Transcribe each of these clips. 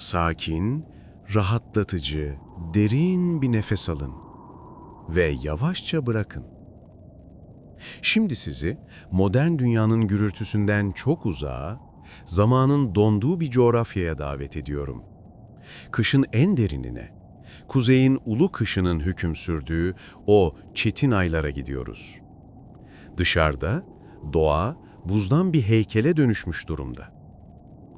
Sakin, rahatlatıcı, derin bir nefes alın ve yavaşça bırakın. Şimdi sizi modern dünyanın gürültüsünden çok uzağa, zamanın donduğu bir coğrafyaya davet ediyorum. Kışın en derinine, kuzeyin ulu kışının hüküm sürdüğü o çetin aylara gidiyoruz. Dışarıda doğa buzdan bir heykele dönüşmüş durumda.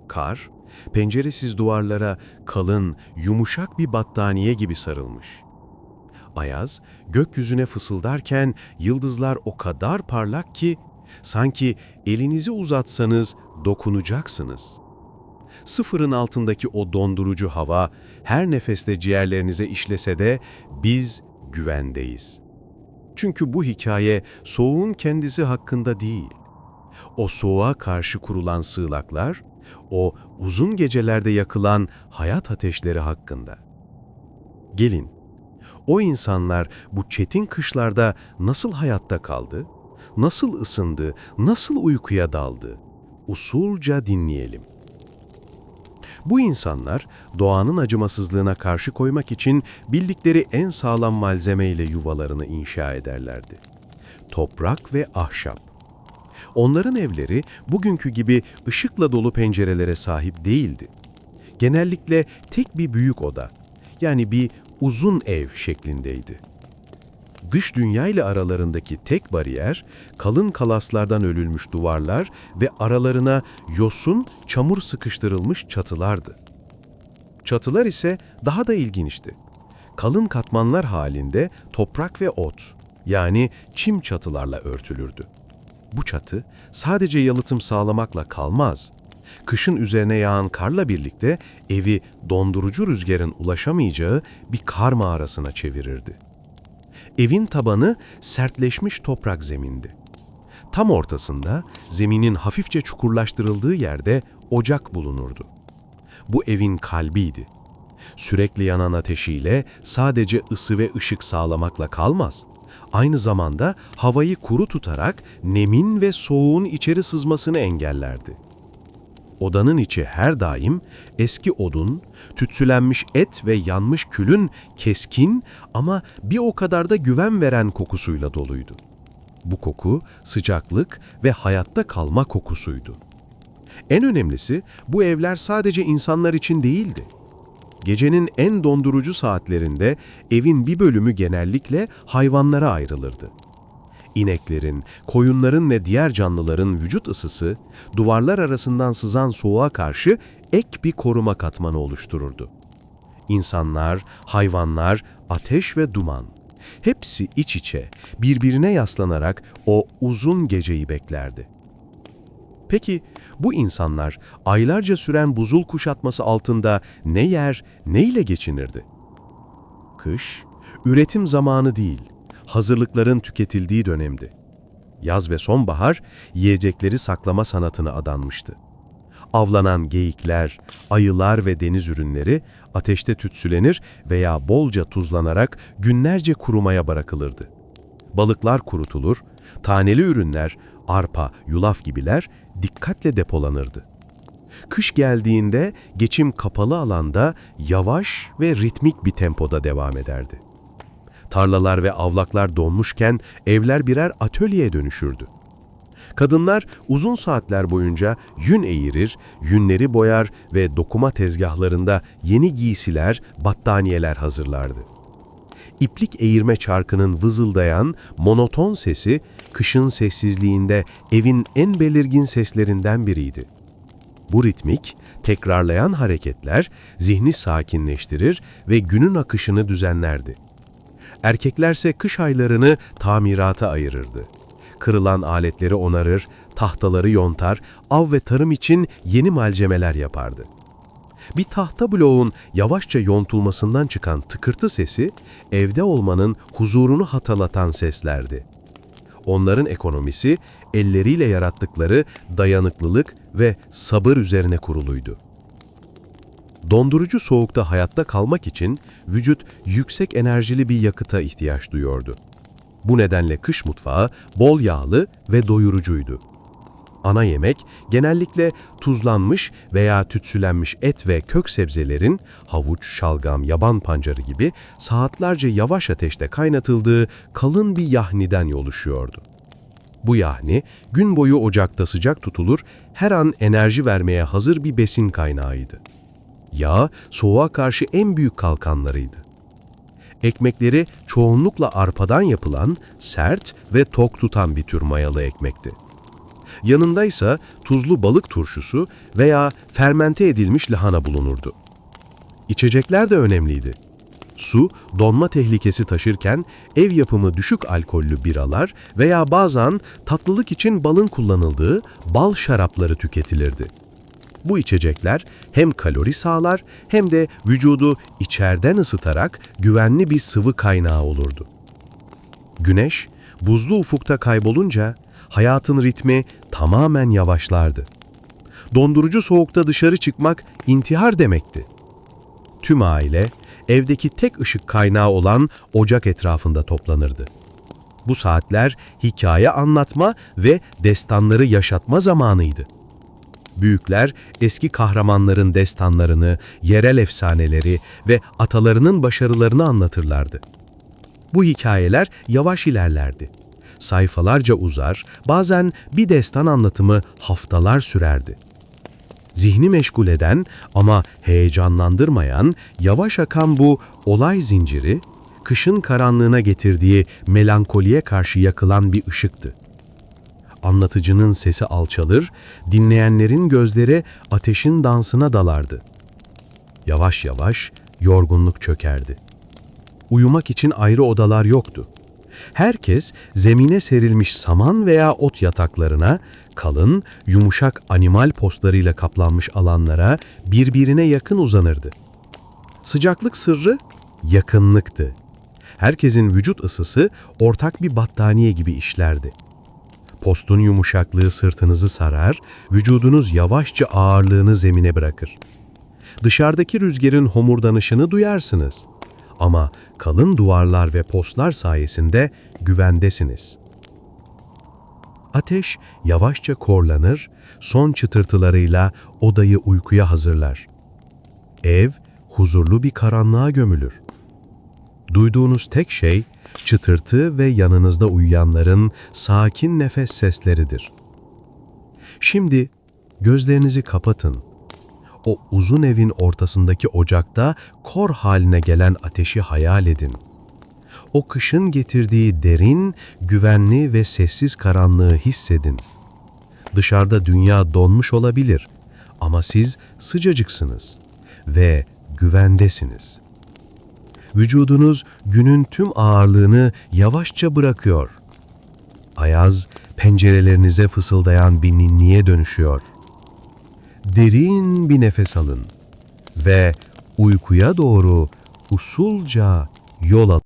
Kar, penceresiz duvarlara kalın, yumuşak bir battaniye gibi sarılmış. Ayaz, gökyüzüne fısıldarken yıldızlar o kadar parlak ki, sanki elinizi uzatsanız dokunacaksınız. Sıfırın altındaki o dondurucu hava, her nefeste ciğerlerinize işlese de biz güvendeyiz. Çünkü bu hikaye soğuğun kendisi hakkında değil. O soğuğa karşı kurulan sığlaklar, o uzun gecelerde yakılan hayat ateşleri hakkında. Gelin, o insanlar bu çetin kışlarda nasıl hayatta kaldı, nasıl ısındı, nasıl uykuya daldı? Usulca dinleyelim. Bu insanlar doğanın acımasızlığına karşı koymak için bildikleri en sağlam malzemeyle yuvalarını inşa ederlerdi. Toprak ve ahşap. Onların evleri bugünkü gibi ışıkla dolu pencerelere sahip değildi. Genellikle tek bir büyük oda, yani bir uzun ev şeklindeydi. Dış dünya ile aralarındaki tek bariyer, kalın kalaslardan örülmüş duvarlar ve aralarına yosun, çamur sıkıştırılmış çatılardı. Çatılar ise daha da ilginçti. Kalın katmanlar halinde toprak ve ot, yani çim çatılarla örtülürdü. Bu çatı sadece yalıtım sağlamakla kalmaz. Kışın üzerine yağan karla birlikte evi dondurucu rüzgarın ulaşamayacağı bir kar mağarasına çevirirdi. Evin tabanı sertleşmiş toprak zemindi. Tam ortasında zeminin hafifçe çukurlaştırıldığı yerde ocak bulunurdu. Bu evin kalbiydi. Sürekli yanan ateşiyle sadece ısı ve ışık sağlamakla kalmaz. Aynı zamanda havayı kuru tutarak nemin ve soğuğun içeri sızmasını engellerdi. Odanın içi her daim eski odun, tütsülenmiş et ve yanmış külün keskin ama bir o kadar da güven veren kokusuyla doluydu. Bu koku sıcaklık ve hayatta kalma kokusuydu. En önemlisi bu evler sadece insanlar için değildi. Gecenin en dondurucu saatlerinde evin bir bölümü genellikle hayvanlara ayrılırdı. İneklerin, koyunların ve diğer canlıların vücut ısısı, duvarlar arasından sızan soğuğa karşı ek bir koruma katmanı oluştururdu. İnsanlar, hayvanlar, ateş ve duman. Hepsi iç içe, birbirine yaslanarak o uzun geceyi beklerdi. Peki bu insanlar aylarca süren buzul kuşatması altında ne yer, ne ile geçinirdi? Kış, üretim zamanı değil, hazırlıkların tüketildiği dönemdi. Yaz ve sonbahar yiyecekleri saklama sanatına adanmıştı. Avlanan geyikler, ayılar ve deniz ürünleri ateşte tütsülenir veya bolca tuzlanarak günlerce kurumaya bırakılırdı. Balıklar kurutulur, taneli ürünler, arpa, yulaf gibiler dikkatle depolanırdı. Kış geldiğinde geçim kapalı alanda yavaş ve ritmik bir tempoda devam ederdi. Tarlalar ve avlaklar donmuşken evler birer atölyeye dönüşürdü. Kadınlar uzun saatler boyunca yün eğirir, yünleri boyar ve dokuma tezgahlarında yeni giysiler, battaniyeler hazırlardı. İplik eğirme çarkının vızıldayan, monoton sesi, kışın sessizliğinde evin en belirgin seslerinden biriydi. Bu ritmik, tekrarlayan hareketler zihni sakinleştirir ve günün akışını düzenlerdi. Erkeklerse kış aylarını tamirata ayırırdı. Kırılan aletleri onarır, tahtaları yontar, av ve tarım için yeni malzemeler yapardı. Bir tahta bloğun yavaşça yontulmasından çıkan tıkırtı sesi, evde olmanın huzurunu hatırlatan seslerdi. Onların ekonomisi, elleriyle yarattıkları dayanıklılık ve sabır üzerine kuruluydu. Dondurucu soğukta hayatta kalmak için vücut yüksek enerjili bir yakıta ihtiyaç duyuyordu. Bu nedenle kış mutfağı bol yağlı ve doyurucuydu. Ana yemek genellikle tuzlanmış veya tütsülenmiş et ve kök sebzelerin havuç, şalgam, yaban pancarı gibi saatlerce yavaş ateşte kaynatıldığı kalın bir yahniden oluşuyordu. Bu yahni gün boyu ocakta sıcak tutulur, her an enerji vermeye hazır bir besin kaynağıydı. Yağ, soğuğa karşı en büyük kalkanlarıydı. Ekmekleri çoğunlukla arpadan yapılan, sert ve tok tutan bir tür mayalı ekmekti. Yanındaysa tuzlu balık turşusu veya fermente edilmiş lahana bulunurdu. İçecekler de önemliydi. Su, donma tehlikesi taşırken ev yapımı düşük alkollü biralar veya bazen tatlılık için balın kullanıldığı bal şarapları tüketilirdi. Bu içecekler hem kalori sağlar hem de vücudu içeriden ısıtarak güvenli bir sıvı kaynağı olurdu. Güneş, buzlu ufukta kaybolunca hayatın ritmi tamamen yavaşlardı. Dondurucu soğukta dışarı çıkmak intihar demekti. Tüm aile evdeki tek ışık kaynağı olan ocak etrafında toplanırdı. Bu saatler hikaye anlatma ve destanları yaşatma zamanıydı. Büyükler eski kahramanların destanlarını, yerel efsaneleri ve atalarının başarılarını anlatırlardı. Bu hikayeler yavaş ilerlerdi. Sayfalarca uzar, bazen bir destan anlatımı haftalar sürerdi. Zihni meşgul eden ama heyecanlandırmayan, yavaş akan bu olay zinciri, kışın karanlığına getirdiği melankoliye karşı yakılan bir ışıktı. Anlatıcının sesi alçalır, dinleyenlerin gözleri ateşin dansına dalardı. Yavaş yavaş yorgunluk çökerdi. Uyumak için ayrı odalar yoktu. Herkes zemine serilmiş saman veya ot yataklarına, kalın, yumuşak animal postlarıyla kaplanmış alanlara birbirine yakın uzanırdı. Sıcaklık sırrı yakınlıktı. Herkesin vücut ısısı ortak bir battaniye gibi işlerdi. Postun yumuşaklığı sırtınızı sarar, vücudunuz yavaşça ağırlığını zemine bırakır. Dışarıdaki rüzgarın homurdanışını duyarsınız. Ama kalın duvarlar ve postlar sayesinde güvendesiniz. Ateş yavaşça korlanır, son çıtırtılarıyla odayı uykuya hazırlar. Ev huzurlu bir karanlığa gömülür. Duyduğunuz tek şey çıtırtı ve yanınızda uyuyanların sakin nefes sesleridir. Şimdi gözlerinizi kapatın. O uzun evin ortasındaki ocakta kor haline gelen ateşi hayal edin. O kışın getirdiği derin, güvenli ve sessiz karanlığı hissedin. Dışarıda dünya donmuş olabilir ama siz sıcacıksınız ve güvendesiniz. Vücudunuz günün tüm ağırlığını yavaşça bırakıyor. Ayaz pencerelerinize fısıldayan bir ninniye dönüşüyor. Derin bir nefes alın ve uykuya doğru usulca yol alın.